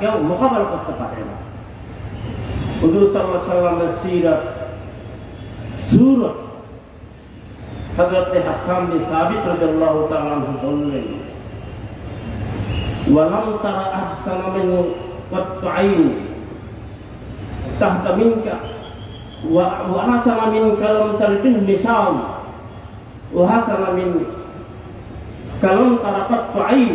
কেউ মোকাবেলা করতে পারে না হুজুর সাল্লাহ সাল্লামের সিরত সুরত হজরত হাসান বিন সাবিত রাদিয়াল্লাহু তাআলা আনহু বললেন ওয়ালাম তারা আহসানা মিন قط عين تحت منك وحسن منك لم تلد النساء وحسن من كلام তারা قط عين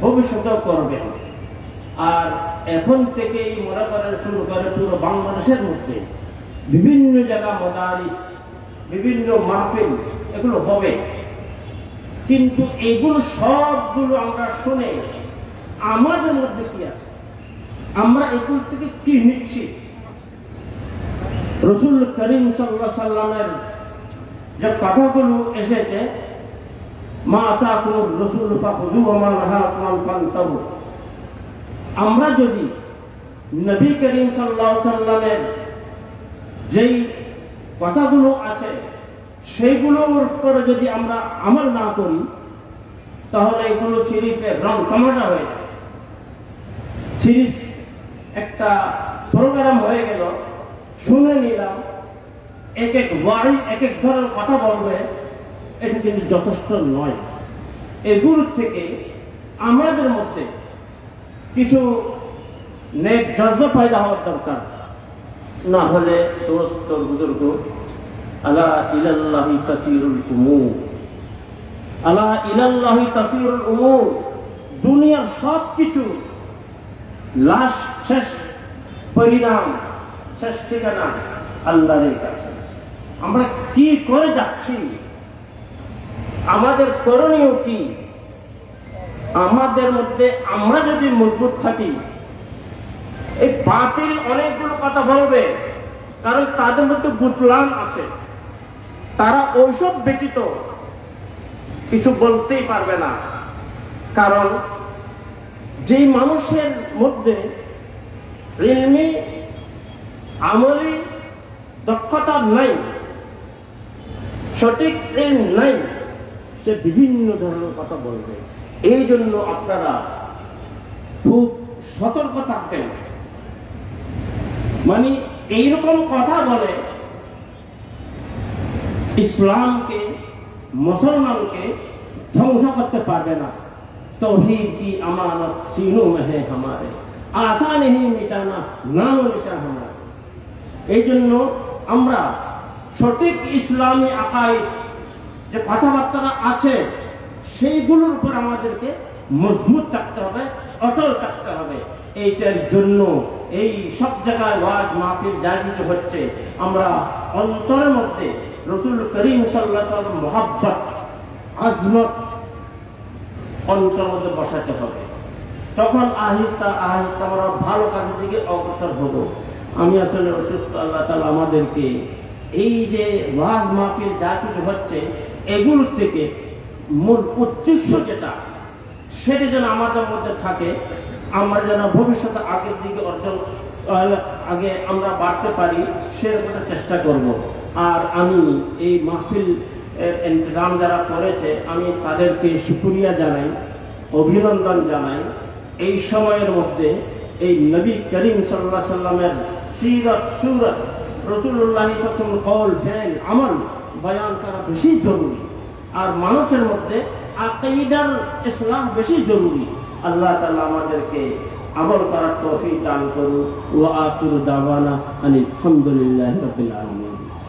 ভবিষ্যতেও করবেন আর এখন থেকেই মনে করেন শুরু করে পুরো বাংলাদেশের মধ্যে বিভিন্ন জায়গা মদারিস, বিভিন্ন মাহফিল, এগুলো হবে। কিন্তু এগুলো সবগুলো আমরা শুনে আমাদের মধ্যে কি আছে? আমরা এগুলো থেকে কি নিচ্ছি? রসুল করিম সাল্লাহ সাল্লামের যে কথাগুলো এসেছে আমরা যদি নবী করিম সাল্লামের যেই কথাগুলো আছে, সেইগুলোর উপরে যদি আমরা আমল না করি, তাহলে এগুলো সিরিফের রং তামাশা হয়ে যায়। সিরিফ একটা প্রোগ্রাম হয়ে গেল, শুনে নিলাম, এক এক বাড়ি এক এক ধরনের কথা বলবে এটা কিন্তু যথেষ্ট নয়। এগুলো থেকে আমাদের মধ্যে কিছু নেক জজবা পয়দা হওয়ার দরকার। না হলে দোস্ত বুজুর্গ আলা ইলাল্লাহি কাসিরুল উমুর। আলা ইলাল্লাহি উমুর। দুনিয়ার সব কিছু লাস্ট শেষ পরিণাম শেষ ঠিকানা আল্লাহর কাছে। আমরা কি করে যাচ্ছি? আমাদের করণীয় কি? আমাদের মধ্যে আমরা যদি মজবুত থাকি, এই বাতিল অনেকগুলো কথা বলবে, কারণ তাদের মধ্যে বুতলান আছে। তারা ওইসব ব্যতীত কিছু বলতেই পারবে না। কারণ যেই মানুষের মধ্যে ইলমি আমলি, দক্ষতা নাই, সঠিক ইলম নাই সে বিভিন্ন ধরনের কথা বলবে। এই জন্য আপনারা খুব সতর্ক থাকবেন। মানে এইরকম কথা বলে, ইসলামকে, মুসলমানকে ধ্বংস করতে পারবে না। তৌহিদ কি আমানত? মেহে হামারে আশা নেহি মিটানা নাম নিশা হামারে এই জন্য আমরা সঠিক ইসলামী আকায় যে কথাবার্তা আছে, সেইগুলোর উপর আমাদেরকে মজবুত থাকতে হবে, অটল থাকতে হবে। এইটার জন্য এই সব জায়গায় ওয়াজ মাহফিল যা হচ্ছে। আমরা অন্তরের মধ্যে রসুল করিম সাল্লাহ মোহাব্বত, আজমত অন্তর মধ্যে বসাতে হবে। তখন আহিস্তা আহিস্তা আমরা ভালো কাজের দিকে অগ্রসর হব। আমি আসলে অসুস্থ, আল্লাহ তালা আমাদেরকে এই যে ওয়াজ মাহফিল যা কিছু হচ্ছে, এগুলোর থেকে মূল উদ্দেশ্য যেটা, সেটা যেন আমাদের মধ্যে থাকে, আমরা যেন ভবিষ্যতে আগের দিকে অর্জন আগে আমরা বাড়তে পারি সেরকম চেষ্টা করব। আর আমি এই মাহফিল ইন্তজাম যারা করেছে, আমি তাদেরকে সুপুরিয়া জানাই, অভিনন্দন জানাই। এই সময়ের মধ্যে এই নবী করিম সাল্লাহ সাল্লামের সিরত, সুরত। রসুল্লাহ কল ফেল, আমল বয়ান করা বেশি জরুরি। আর মানুষের মধ্যে আকিদার ইসলাম বেশি জরুরি। আল্লাহ তালা আমাদেরকে আমল করার তৌফিক দান করুন। ও আসুর দাওয়ানা আলহামদুলিল্লাহ হামদুলিল্লাহি রাব্বিল আলামিন।